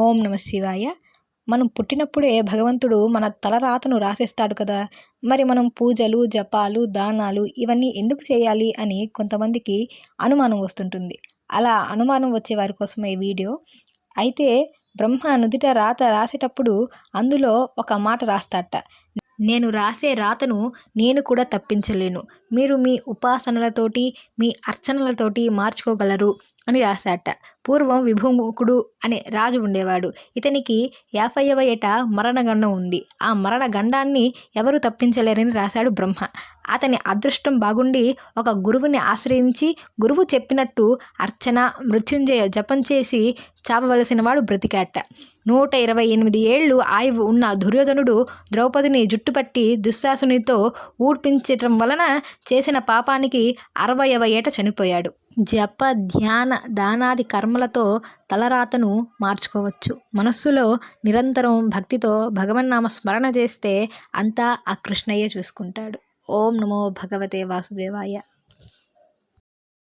ఓం నమ శివాయ. మనం పుట్టినప్పుడే భగవంతుడు మన తలరాతను రాసేస్తాడు కదా. మరి మనం పూజలు జపాలు దానాలు ఇవన్నీ ఎందుకు చేయాలి అని కొంతమందికి అనుమానం వస్తుంటుంది. అలా అనుమానం వచ్చే వారి కోసమే వీడియో. అయితే బ్రహ్మ నుదుట రాత రాసేటప్పుడు అందులో ఒక మాట రాస్తాట నేను రాసే రాతను నేను కూడా తప్పించలేను. మీరు మీ ఉపాసనలతోటి మీ అర్చనలతోటి మార్చుకోగలరు. అని రాశాట పూర్వం విభుముఖుడు అనే రాజు ఉండేవాడు. ఇతనికి యాభైవ ఏట మరణగండం ఉంది. ఆ మరణ గండాన్ని ఎవరు తప్పించలేరని రాశాడు బ్రహ్మ. అతని అదృష్టం బాగుండి ఒక గురువుని ఆశ్రయించి గురువు చెప్పినట్టు అర్చన మృత్యుంజయ జపం చేసి చాపవలసిన వాడు బ్రతికాట నూట ఇరవై ఎనిమిది ఏళ్ళు ఆయువు ఉన్న దుర్యోధనుడు ద్రౌపదిని జుట్టుపట్టి దుశ్శాసునితో ఊడ్పించటం వలన చేసిన పాపానికి అరవయవ ఏట చనిపోయాడు. జప ధ్యాన దానాది కర్మలతో తలరాతను మార్చుకోవచ్చు. మనస్సులో నిరంతరం భక్తితో భగవన్నామ స్మరణ చేస్తే అంతా ఆ కృష్ణయ్య చూసుకుంటాడు. ఓం నమో భగవతే వాసుదేవాయ.